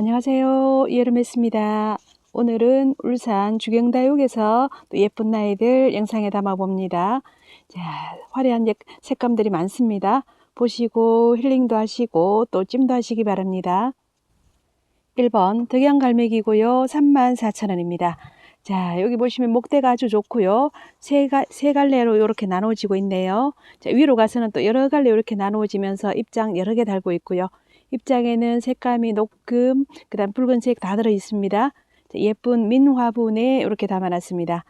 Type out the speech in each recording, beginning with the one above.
안녕하세요. 여름했습니다. 오늘은 울산 주경다육에서 또 예쁜 나이들 영상에 담아봅니다. 자, 화려한 예- 색감들이 많습니다. 보시고 힐링도 하시고 또 찜도 하시기 바랍니다. 1번 덕양갈매기고요. 34,000원입니다. 자, 여기 보시면 목대가 아주 좋고요. 세, 가, 세 갈래로 이렇게 나눠지고 있네요. 자, 위로 가서는 또 여러 갈래 이렇게 나누어지면서 입장 여러 개 달고 있고요. 입장에는 색감이 녹금, 그 다음 붉은색 다 들어 있습니다. 자, 예쁜 민화분에 이렇게 담아놨습니다.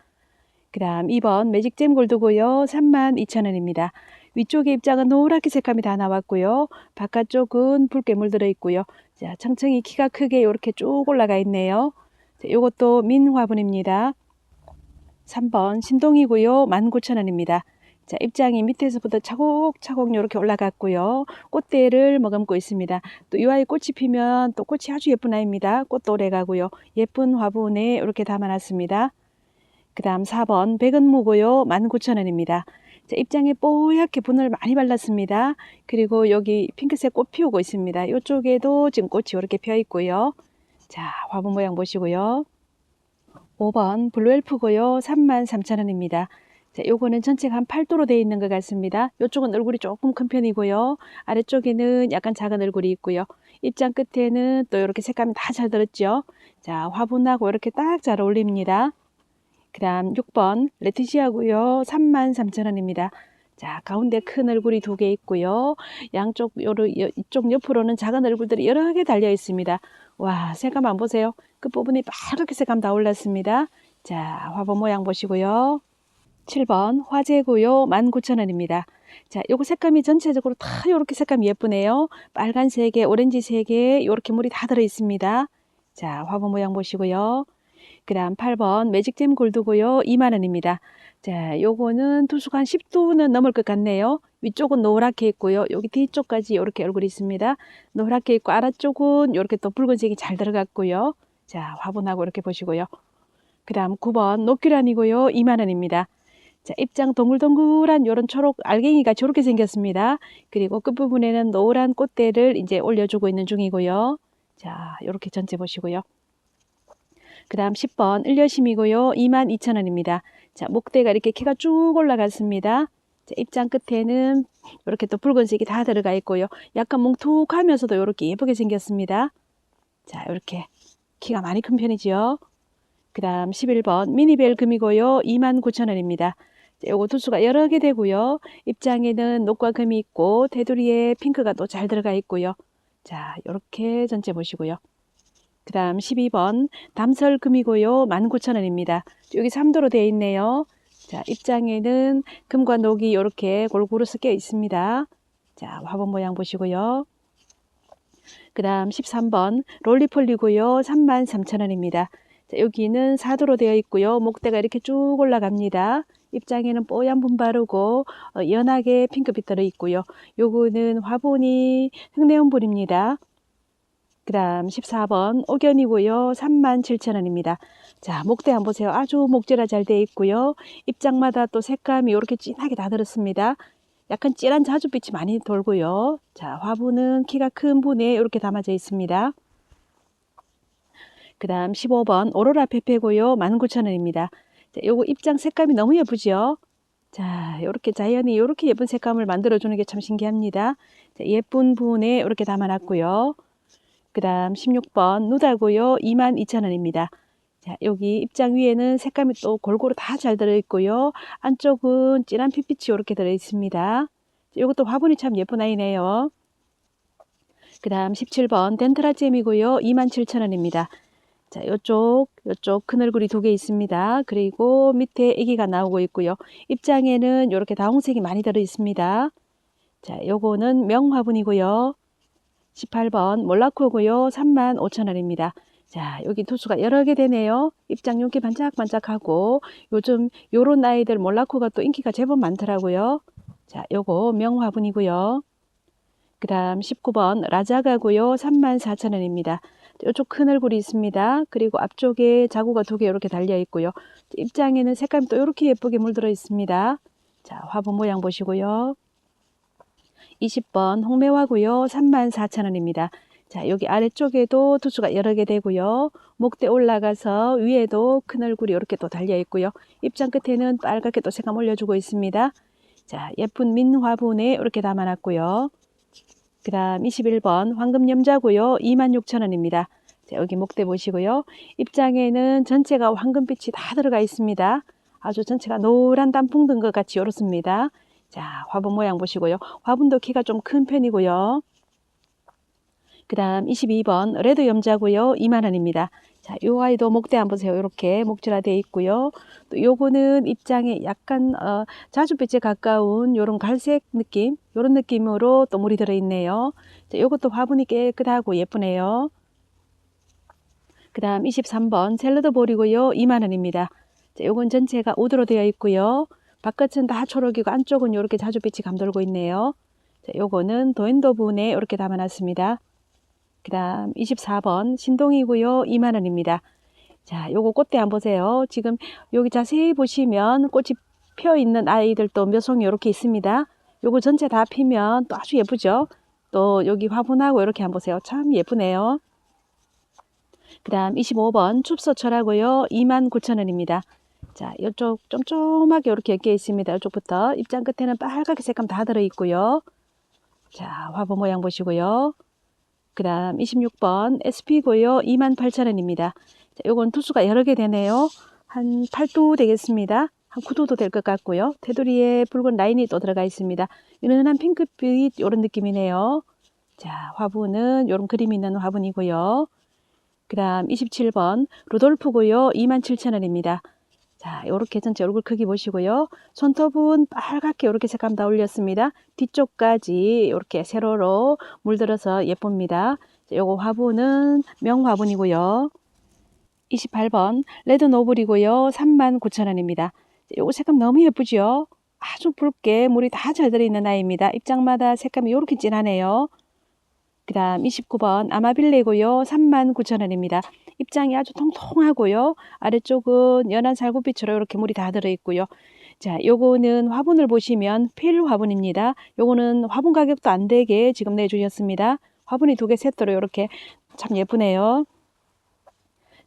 그 다음 2번 매직잼 골드고요. 32,000원입니다. 위쪽에 입장은 노랗게 색감이 다 나왔고요. 바깥쪽은 붉게 물들어 있고요. 자, 청청이 키가 크게 이렇게 쭉 올라가 있네요. 자, 이것도 민화분입니다. 3번 신동이고요. 19,000원입니다. 자, 입장이 밑에서부터 차곡차곡 이렇게 올라갔고요. 꽃대를 머금고 있습니다. 또 이 아이 꽃이 피면 또 꽃이 아주 예쁜 아이입니다. 꽃도 오래 가고요. 예쁜 화분에 이렇게 담아놨습니다. 그 다음 4번 백은 무고요. 19,000원입니다. 자, 입장에 뽀얗게 분을 많이 발랐습니다. 그리고 여기 핑크색 꽃 피우고 있습니다. 이쪽에도 지금 꽃이 이렇게 펴 있고요. 자, 화분 모양 보시고요. 5번 블루엘프고요. 33,000원입니다. 자, 요거는 전체가 한 8도로 되어 있는 것 같습니다. 이쪽은 얼굴이 조금 큰 편이고요. 아래쪽에는 약간 작은 얼굴이 있고요. 입장 끝에는 또 이렇게 색감이 다 잘 들었죠. 자, 화분하고 이렇게 딱 잘 어울립니다. 그 다음 6번 레티시아고요. 33,000원입니다. 자, 가운데 큰 얼굴이 두 개 있고요. 양쪽, 요로, 이쪽 옆으로는 작은 얼굴들이 여러 개 달려 있습니다. 와, 색감 안 보세요? 끝부분이 빠르게 색감 다 올랐습니다. 자, 화분 모양 보시고요. 7번 화재고요. 19,000원입니다. 자, 요거 색감이 전체적으로 다 요렇게 색감이 예쁘네요. 빨간색에 오렌지색에 요렇게 물이 다 들어 있습니다. 자, 화분 모양 보시고요. 그 다음 8번 매직잼 골드고요. 2만원입니다. 자, 요거는 투수가 한 10도는 넘을 것 같네요. 위쪽은 노랗게 있고요. 여기 뒤쪽까지 이렇게 얼굴이 있습니다. 노랗게 있고 아래쪽은 이렇게 또 붉은색이 잘 들어갔고요. 자, 화분하고 이렇게 보시고요. 그 다음 9번 녹규란이고요. 2만원입니다. 자, 입장 동글동글한 요런 초록 알갱이가 저렇게 생겼습니다. 그리고 끝부분에는 노란 꽃대를 이제 올려주고 있는 중이고요. 자, 요렇게 전체 보시고요. 그 다음 10번 을려심이고요. 22,000원입니다. 자, 목대가 이렇게 키가 쭉 올라갔습니다. 자, 입장 끝에는 이렇게 또 붉은색이 다 들어가 있고요. 약간 뭉툭하면서도 이렇게 예쁘게 생겼습니다. 자, 이렇게 키가 많이 큰 편이지요. 그 다음 11번 미니벨 금이고요. 29,000원입니다. 요거 두수가 여러 개 되고요. 입장에는 녹과 금이 있고 테두리에 핑크가 또 잘 들어가 있고요. 자, 이렇게 전체 보시고요. 그 다음 12번 담설 금이고요. 19,000원입니다. 여기 3도로 되어 있네요. 자, 입장에는 금과 녹이 이렇게 골고루 섞여 있습니다. 자, 화분 모양 보시고요. 그 다음 13번 롤리폴리고요. 33,000원입니다. 자, 여기는 4도로 되어 있고요. 목대가 이렇게 쭉 올라갑니다. 입장에는 뽀얀 분 바르고 어, 연하게 핑크빛 들어 있고요. 요거는 화분이 흑내온불입니다. 그 다음 14번 옥연이고요. 37,000원입니다. 자, 목대 한번 보세요. 아주 목재라 잘 되어 있고요. 입장마다 또 색감이 이렇게 진하게 다 들었습니다. 약간 진한 자주빛이 많이 돌고요. 자, 화분은 키가 큰 분에 이렇게 담아져 있습니다. 그 다음 15번 오로라 페페고요. 19,000원입니다. 자, 요거 입장 색감이 너무 예쁘죠? 자, 이렇게 자연이 이렇게 예쁜 색감을 만들어주는 게 참 신기합니다. 자, 예쁜 분에 이렇게 담아놨고요. 그 다음 16번 누다고요. 22,000원입니다. 자, 여기 입장 위에는 색감이 또 골고루 다 잘 들어있고요. 안쪽은 진한 핏빛이 이렇게 들어있습니다. 이것도 화분이 참 예쁜 아이네요. 그 다음 17번 덴트라잼이고요. 27,000원입니다. 자, 요쪽, 요쪽 큰 얼굴이 두 개 있습니다. 그리고 밑에 아기가 나오고 있고요. 입장에는 이렇게 다홍색이 많이 들어 있습니다. 자, 요거는 명화분이고요. 18번 몰라코고요. 35,000원입니다. 자, 여기 투수가 여러 개 되네요. 입장 용기 반짝반짝하고 요즘 요런 아이들 몰라코가 또 인기가 제법 많더라고요. 자, 요거 명화분이고요. 그 다음 19번 라자가고요. 34,000원입니다. 이쪽 큰 얼굴이 있습니다. 그리고 앞쪽에 자구가 두 개 이렇게 달려 있고요. 입장에는 색감이 또 이렇게 예쁘게 물들어 있습니다. 자, 화분 모양 보시고요. 20번 홍매화고요. 34,000원입니다. 자, 여기 아래쪽에도 투수가 여러 개 되고요. 목대 올라가서 위에도 큰 얼굴이 이렇게 또 달려 있고요. 입장 끝에는 빨갛게 또 색감 올려주고 있습니다. 자, 예쁜 민화분에 이렇게 담아놨고요. 그 다음 21번 황금 염자고요. 26,000원입니다. 자, 여기 목대 보시고요. 입장에는 전체가 황금빛이 다 들어가 있습니다. 아주 전체가 노란 단풍 든 것 같이 이렇습니다. 자, 화분 모양 보시고요. 화분도 키가 좀 큰 편이고요. 그 다음 22번 레드 염자고요. 2만원입니다. 자, 요 아이도 목대 한번 보세요. 이렇게 목질화되어 있고요. 또 요거는 입장에 약간 어, 자주빛에 가까운 요런 갈색 느낌, 요런 느낌으로 또 물이 들어있네요. 자, 요것도 화분이 깨끗하고 예쁘네요. 그 다음 23번 샐러드 볼이고요. 2만원입니다. 자, 요건 전체가 우드로 되어 있고요. 바깥은 다 초록이고 안쪽은 이렇게 자주빛이 감돌고 있네요. 자, 요거는 도인도분에 이렇게 담아놨습니다. 그 다음 24번 신동이고요. 2만원입니다. 자, 요거 꽃대 한번 보세요. 지금 여기 자세히 보시면 꽃이 펴 있는 아이들도 몇 송이 이렇게 있습니다. 요거 전체 다 피면 또 아주 예쁘죠? 또 여기 화분하고 이렇게 한번 보세요. 참 예쁘네요. 그 다음 25번 춥소철하고요. 29,000원입니다. 자, 이쪽 쫌쫌하게 이렇게 엮여 있습니다. 이쪽부터 입장 끝에는 빨갛게 색감 다 들어있고요. 자, 화분 모양 보시고요. 그 다음 26번 SP고요. 28,000원입니다. 자, 요건 투수가 여러 개 되네요. 한 8도 되겠습니다. 한 9도도 될 것 같고요. 테두리에 붉은 라인이 또 들어가 있습니다. 은은한 핑크빛 이런 느낌이네요. 자, 화분은 이런 그림 있는 화분이고요. 그 다음 27번 루돌프고요. 27,000원입니다. 자, 요렇게 전체 얼굴 크기 보시고요. 손톱은 빨갛게 이렇게 색감 다 올렸습니다. 뒤쪽까지 이렇게 세로로 물들어서 예쁩니다. 자, 요거 화분은 명화분이고요. 28번 레드 노블이고요. 39,000원입니다. 요거 색감 너무 예쁘죠? 아주 붉게 물이 다 잘 들어있는 아이입니다. 입장마다 색감이 이렇게 진하네요. 그 다음 29번 아마빌레고요. 39,000원입니다. 입장이 아주 통통하고요. 아래쪽은 연한 살구빛으로 이렇게 물이 다 들어있고요. 자, 요거는 화분을 보시면 필 화분입니다. 요거는 화분 가격도 안 되게 지금 내주셨습니다. 화분이 두 개 세트로 이렇게 참 예쁘네요.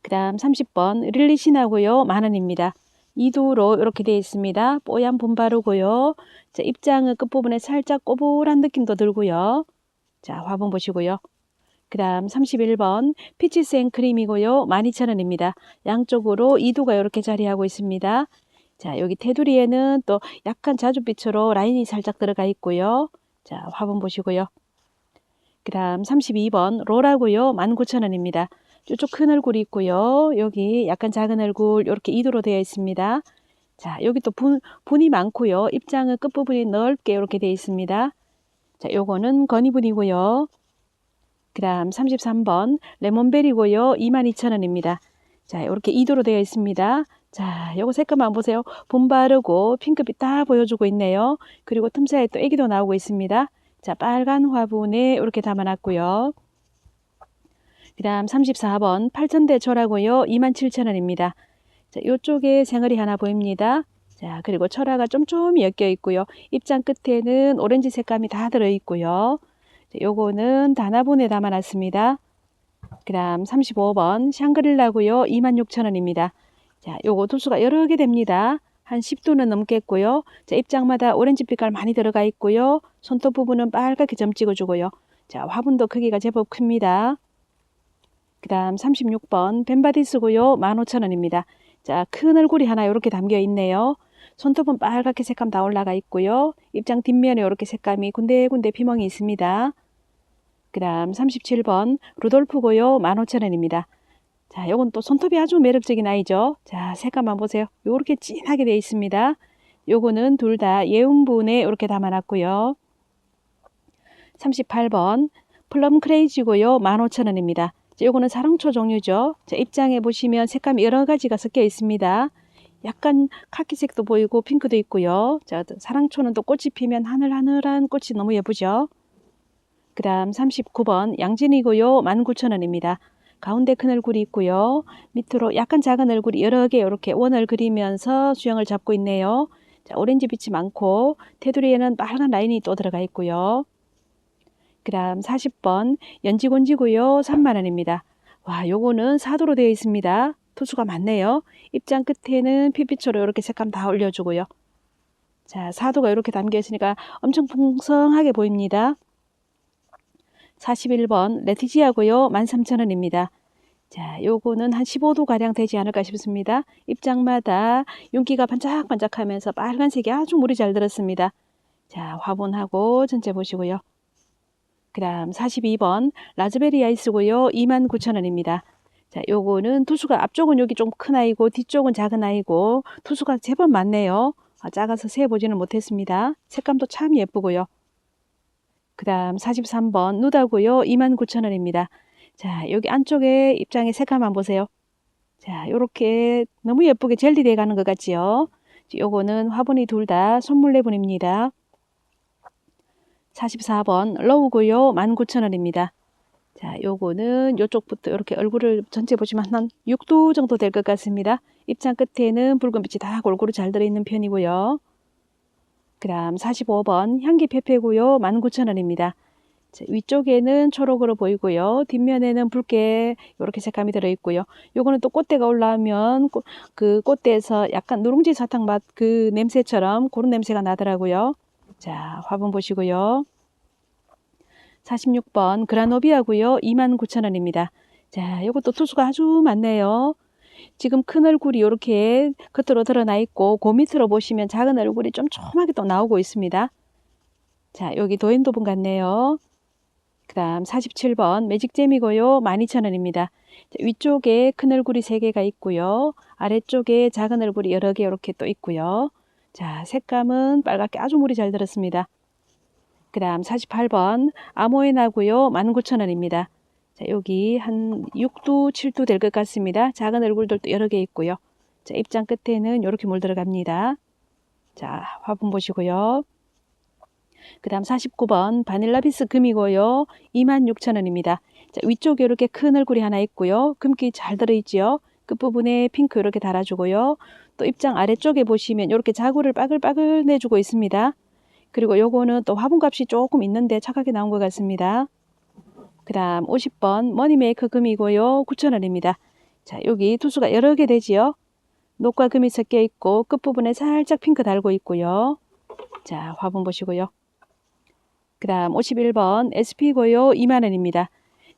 그 다음 30번 릴리신하고요. 만원입니다. 이두로 이렇게 되어 있습니다. 뽀얀 분 바르고요. 자, 입장은 끝부분에 살짝 꼬불한 느낌도 들고요. 자, 화분 보시고요. 그 다음 31번 피치 생크림이고요. 12,000원입니다. 양쪽으로 2두가 이렇게 자리하고 있습니다. 자, 여기 테두리에는 또 약간 자주빛으로 라인이 살짝 들어가 있고요. 자, 화분 보시고요. 그 다음 32번 롤하고요. 19,000원입니다. 이쪽 큰 얼굴이 있고요. 여기 약간 작은 얼굴 이렇게 2두로 되어 있습니다. 자, 여기 또 분, 분이 많고요. 입장은 끝부분이 넓게 이렇게 되어 있습니다. 자, 요거는 건이분이고요. 그 다음 33번 레몬벨이고요. 22,000원입니다. 자, 이렇게 2도로 되어 있습니다. 자, 요거 색감만 보세요. 분 바르고 핑크빛 다 보여주고 있네요. 그리고 틈사이에 또 애기도 나오고 있습니다. 자, 빨간 화분에 이렇게 담아놨고요. 그 다음 34번 8천대철하고요. 27,000원입니다. 자, 요쪽에 생얼이 하나 보입니다. 자, 그리고 철화가 쫌쫌 엮여 있고요. 입장 끝에는 오렌지 색감이 다 들어 있고요. 자, 요거는 단화분에 담아놨습니다. 그 다음 35번 샹그릴라고요. 26,000원입니다. 자, 요거 도수가 여러 개 됩니다. 한 10도는 넘겠고요. 자, 입장마다 오렌지 빛깔 많이 들어가 있고요. 손톱 부분은 빨갛게 점 찍어주고요. 자, 화분도 크기가 제법 큽니다. 그 다음 36번 벤바디스고요. 15,000원입니다. 자, 큰 얼굴이 하나 이렇게 담겨 있네요. 손톱은 빨갛게 색감 다 올라가 있고요. 입장 뒷면에 이렇게 색감이 군데군데 피멍이 있습니다. 그 다음 37번 루돌프 고요. 15,000원입니다. 자, 요건 또 손톱이 아주 매력적인 아이죠. 자, 색감만 보세요. 요렇게 진하게 되어 있습니다. 요거는 둘 다 예운분에 이렇게 담아놨고요. 38번 플럼 크레이지고요. 15,000원입니다. 자, 요거는 사랑초 종류죠. 자, 입장에 보시면 색감이 여러 가지가 섞여 있습니다. 약간 카키색도 보이고 핑크도 있고요. 자, 사랑초는 또 꽃이 피면 하늘하늘한 꽃이 너무 예쁘죠. 그 다음 39번 양진이고요. 19,000원입니다. 가운데 큰 얼굴이 있고요. 밑으로 약간 작은 얼굴이 여러 개 이렇게 원을 그리면서 수영을 잡고 있네요. 자, 오렌지 빛이 많고 테두리에는 빨간 라인이 또 들어가 있고요. 그 다음 40번 연지곤지고요. 3만 원입니다. 와, 요거는 사도로 되어 있습니다. 투수가 많네요. 입장 끝에는 피피초로 이렇게 색감 다 올려주고요. 자, 사도가 이렇게 담겨 있으니까 엄청 풍성하게 보입니다. 41번 레티지아고요. 13,000원입니다. 자, 요거는 한 15도 가량 되지 않을까 싶습니다. 입장마다 윤기가 반짝반짝하면서 빨간색이 아주 물이 잘 들었습니다. 자, 화분하고 전체 보시고요. 그 다음 42번 라즈베리 아이스고요. 29,000원입니다. 자, 요거는 투수가 앞쪽은 여기 좀 큰 아이고 뒤쪽은 작은 아이고 투수가 제법 많네요. 아, 작아서 세보지는 못했습니다. 색감도 참 예쁘고요. 그 다음 43번 누다고요. 29,000원입니다. 자, 여기 안쪽에 입장의 색감 한번 보세요. 자, 요렇게 너무 예쁘게 젤리 돼 가는 것 같지요? 요거는 화분이 둘 다 선물 내분입니다. 44번 러우고요. 19,000원입니다. 자, 요거는 요쪽부터 이렇게 얼굴을 전체 보시면 한 6도 정도 될 것 같습니다. 입장 끝에는 붉은 빛이 다 골고루 잘 들어있는 편이고요. 그 다음 45번 향기 페페고요. 19,000원입니다. 자, 위쪽에는 초록으로 보이고요. 뒷면에는 붉게 이렇게 색감이 들어있고요. 요거는 또 꽃대가 올라오면 꽃, 그 꽃대에서 약간 누룽지 사탕 맛 그 냄새처럼 그런 냄새가 나더라고요. 자, 화분 보시고요. 46번 그라노비아고요. 29,000원입니다. 자, 요것도 투수가 아주 많네요. 지금 큰 얼굴이 이렇게 겉으로 드러나 있고 그 밑으로 보시면 작은 얼굴이 좀 조그맣게 또 나오고 있습니다. 자, 여기 도인도분 같네요. 그 다음 47번 매직잼이고요. 12,000원입니다. 위쪽에 큰 얼굴이 3개가 있고요. 아래쪽에 작은 얼굴이 여러 개 이렇게 또 있고요. 자, 색감은 빨갛게 아주 물이 잘 들었습니다. 그 다음 48번 아모에나고요. 19,000원입니다. 자, 여기 한 6도, 7도 될 것 같습니다. 작은 얼굴들도 여러 개 있고요. 자, 입장 끝에는 이렇게 물 들어갑니다. 자, 화분 보시고요. 그 다음 49번 바닐라비스 금이고요. 26,000원입니다. 자, 위쪽에 이렇게 큰 얼굴이 하나 있고요. 금기 잘 들어있지요. 끝부분에 핑크 이렇게 달아주고요. 또 입장 아래쪽에 보시면 이렇게 자구를 빠글빠글 내주고 있습니다. 그리고 요거는 또 화분값이 조금 있는데 착하게 나온 것 같습니다. 그 다음 50번 머니메이커 금이고요. 9,000원입니다. 자 여기 투수가 여러 개 되지요. 녹과 금이 섞여 있고 끝부분에 살짝 핑크 달고 있고요. 자 화분 보시고요. 그 다음 51번 SP고요. 2만 원입니다.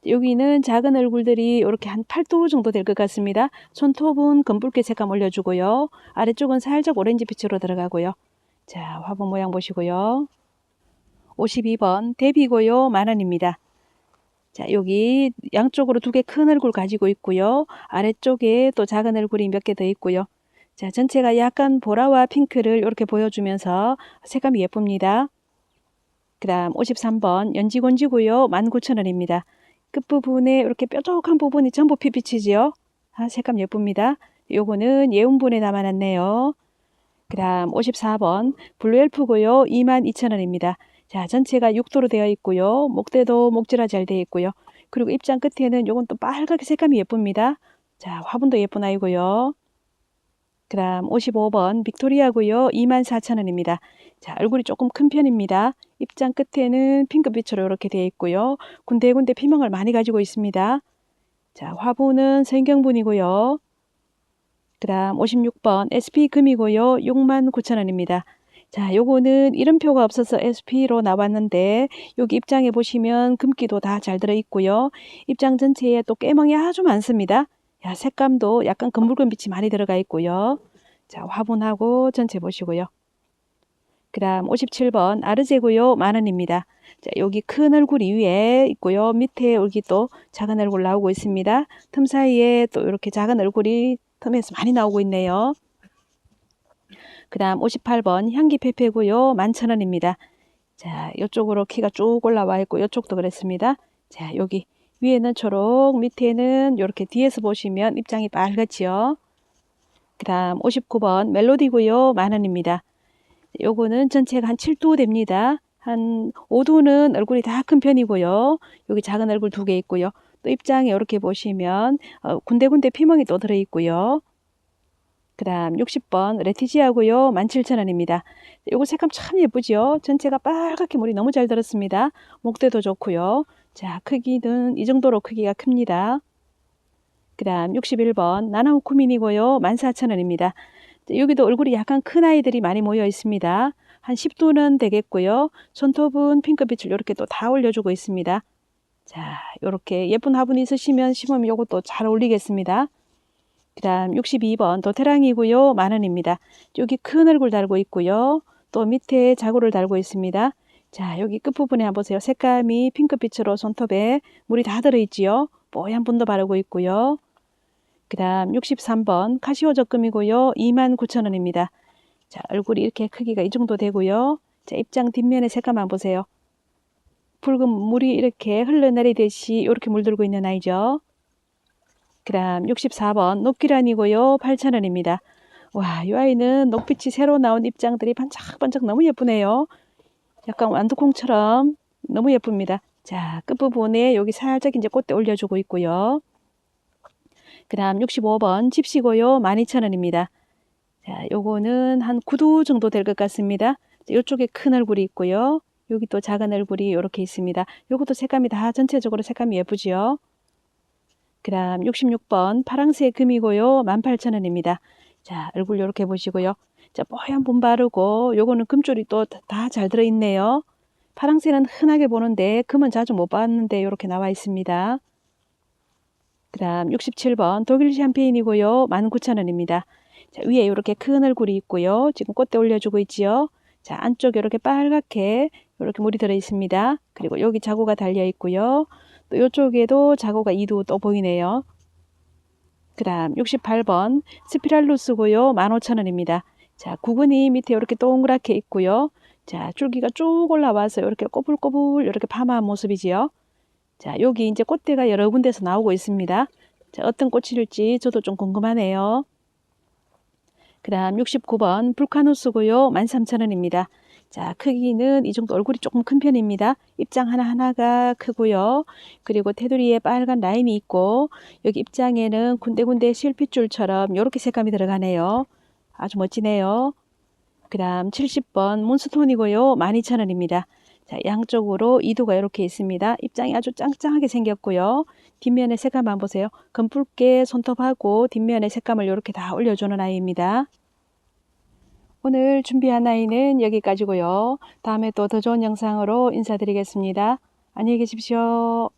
여기는 작은 얼굴들이 이렇게 한 8도 정도 될 것 같습니다. 손톱은 검붉게 색감 올려주고요. 아래쪽은 살짝 오렌지 빛으로 들어가고요. 자, 화분 모양 보시고요. 52번 대비고요. 만원입니다. 자, 여기 양쪽으로 두 개 큰 얼굴 가지고 있고요. 아래쪽에 또 작은 얼굴이 몇 개 더 있고요. 자, 전체가 약간 보라와 핑크를 이렇게 보여주면서 색감이 예쁩니다. 그 다음 53번 연지곤지고요. 19,000원입니다. 끝부분에 이렇게 뾰족한 부분이 전부 피피치지요. 아, 색감 예쁩니다. 요거는 예운분에 남아놨네요. 그 다음 54번 블루엘프고요. 22,000원입니다. 자 전체가 6도로 되어 있고요. 목대도 목질화 잘 되어 있고요. 그리고 입장 끝에는 요건 또 빨갛게 색감이 예쁩니다. 자 화분도 예쁜 아이고요. 그 다음 55번 빅토리아고요. 24,000원입니다. 자 얼굴이 조금 큰 편입니다. 입장 끝에는 핑크빛으로 이렇게 되어 있고요. 군데군데 피멍을 많이 가지고 있습니다. 자 화분은 생경분이고요. 그 다음 56번 SP금이고요. 69,000원입니다. 자, 요거는 이름표가 없어서 SP로 나왔는데 여기 입장에 보시면 금기도 다 잘 들어 있고요. 입장 전체에 또 깨멍이 아주 많습니다. 야, 색감도 약간 검붉은 빛이 많이 들어가 있고요. 자, 화분하고 전체 보시고요. 그 다음 57번 아르제고요. 만원입니다. 자, 여기 큰 얼굴이 위에 있고요. 밑에 여기 또 작은 얼굴 나오고 있습니다. 틈 사이에 또 이렇게 작은 얼굴이 텀에서 많이 나오고 있네요. 그 다음 58번 향기 페페고요. 11,000원입니다. 자, 이쪽으로 키가 쭉 올라와 있고 이쪽도 그랬습니다. 자, 여기 위에는 초록, 밑에는 이렇게 뒤에서 보시면 입장이 빨갛지요. 그 다음 59번 멜로디고요. 만원입니다. 요거는 전체가 한 7도 됩니다. 한 5도는 얼굴이 다 큰 편이고요. 여기 작은 얼굴 두 개 있고요. 또 입장에 이렇게 보시면 어, 군데군데 피멍이 또 들어있고요. 그 다음 60번 레티지아고요. 17,000원입니다. 요거 색감 참 예쁘죠? 전체가 빨갛게 물이 너무 잘 들었습니다. 목대도 좋고요. 자, 크기는 이 정도로 크기가 큽니다. 그 다음 61번 나나우쿠민이고요. 14,000원입니다. 여기도 얼굴이 약간 큰 아이들이 많이 모여 있습니다. 한 10도는 되겠고요. 손톱은 핑크빛을 이렇게 또 다 올려주고 있습니다. 자, 이렇게 예쁜 화분 있으시면 심으면 요것도 잘 어울리겠습니다. 그 다음 62번 도테랑이고요. 만원입니다. 여기 큰 얼굴 달고 있고요. 또 밑에 자구를 달고 있습니다. 자, 여기 끝부분에 한번 보세요. 색감이 핑크빛으로 손톱에 물이 다 들어있지요. 뽀얀 분도 바르고 있고요. 그 다음 63번 카시오 적금이고요. 29,000원입니다. 자, 얼굴이 이렇게 크기가 이 정도 되고요. 자, 입장 뒷면의 색감 한번 보세요. 붉은 물이 이렇게 흘러내리듯이 이렇게 물들고 있는 아이죠. 그 다음 64번 녹기란이고요. 8,000원입니다. 와, 이 아이는 녹빛이 새로 나온 입장들이 반짝반짝 너무 예쁘네요. 약간 완두콩처럼 너무 예쁩니다. 자, 끝부분에 여기 살짝 이제 꽃대 올려주고 있고요. 그 다음 65번 집시고요. 12,000원입니다. 자, 요거는 한 9도 정도 될 것 같습니다. 이쪽에 큰 얼굴이 있고요. 여기 또 작은 얼굴이 이렇게 있습니다. 요것도 색감이 다 전체적으로 색감이 예쁘지요. 그 다음 66번 파랑색 금이고요. 18,000원입니다. 자, 얼굴 이렇게 보시고요. 자, 뽀얀 분 바르고 요거는 금줄이 또 다 잘 들어있네요. 파랑색은 흔하게 보는데 금은 자주 못 봤는데 이렇게 나와 있습니다. 그 다음 67번 독일 샴페인이고요. 19,000원입니다. 자, 위에 이렇게 큰 얼굴이 있고요. 지금 꽃대 올려주고 있지요. 자, 안쪽에 이렇게 빨갛게 이렇게 물이 들어 있습니다. 그리고 여기 자구가 달려 있고요. 또 이쪽에도 자구가 2도 또 보이네요. 그 다음 68번 스피랄루스고요. 15,000원입니다. 자, 구근이 밑에 이렇게 동그랗게 있고요. 자, 줄기가 쭉 올라와서 이렇게 꼬불꼬불 이렇게 파마한 모습이지요. 자, 여기 이제 꽃대가 여러 군데서 나오고 있습니다. 자, 어떤 꽃일지 저도 좀 궁금하네요. 그 다음 69번 불카누스고요. 13,000원입니다. 자, 크기는 이 정도 얼굴이 조금 큰 편입니다. 입장 하나하나가 크고요. 그리고 테두리에 빨간 라인이 있고 여기 입장에는 군데군데 실핏줄처럼 이렇게 색감이 들어가네요. 아주 멋지네요. 그 다음 70번 몬스톤이고요. 12,000원입니다. 자, 양쪽으로 이도가 이렇게 있습니다. 입장이 아주 짱짱하게 생겼고요. 뒷면에 색감 한번 보세요. 검붉게 손톱하고 뒷면에 색감을 이렇게 다 올려주는 아이입니다. 오늘 준비한 아이는 여기까지고요. 다음에 또 더 좋은 영상으로 인사드리겠습니다. 안녕히 계십시오.